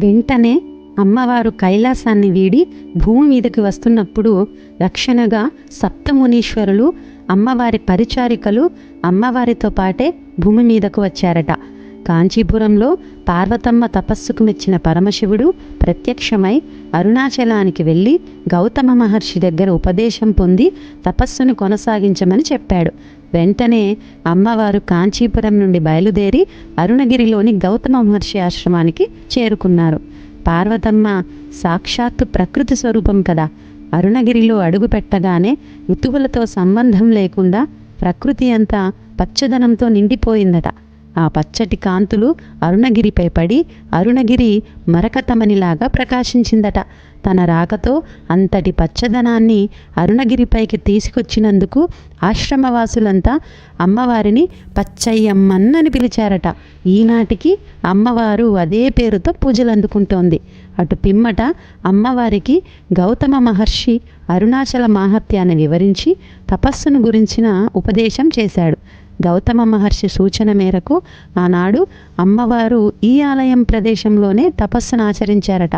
వెంటనే అమ్మవారు కైలాసాన్ని వీడి భూమి మీదకి వస్తున్నప్పుడు రక్షణగా సప్తమునీశ్వరులు అమ్మవారి పరిచారికలు అమ్మవారితో పాటే భూమి మీదకు వచ్చారట. కాంచీపురంలో పార్వతమ్మ తపస్సుకు మెచ్చిన పరమశివుడు ప్రత్యక్షమై అరుణాచలానికి వెళ్ళి గౌతమ మహర్షి దగ్గర ఉపదేశం పొంది తపస్సును కొనసాగించమని చెప్పాడు. వెంటనే అమ్మవారు కాంచీపురం నుండి బయలుదేరి అరుణగిరిలోని గౌతమ మహర్షి ఆశ్రమానికి చేరుకున్నారు. పార్వతమ్మ సాక్షాత్తు ప్రకృతి స్వరూపం కదా. అరుణగిరిలో అడుగు పెట్టగానే ఋతువులతో సంబంధం లేకుండా ప్రకృతి అంతా పచ్చదనంతో నిండిపోయిందట. ఆ పచ్చటి కాంతులు అరుణగిరిపై పడి అరుణగిరి మరకతమనిలాగా ప్రకాశించిందట. తన రాకతో అంతటి పచ్చదనాన్ని అరుణగిరిపైకి తీసుకొచ్చినందుకు ఆశ్రమవాసులంతా అమ్మవారిని పచ్చయ్యమ్మన్నని పిలిచారట. ఈనాటికి అమ్మవారు అదే పేరుతో పూజలు అందుకుంటోంది అటు పిమ్మట అమ్మవారికి గౌతమ మహర్షి అరుణాచల మాహత్యాన్ని వివరించి తపస్సును గురించిన ఉపదేశం చేశాడు. గౌతమ మహర్షి సూచన మేరకు ఆనాడు అమ్మవారు ఈ ఆలయం ప్రదేశంలోనే తపస్సును ఆచరించారట.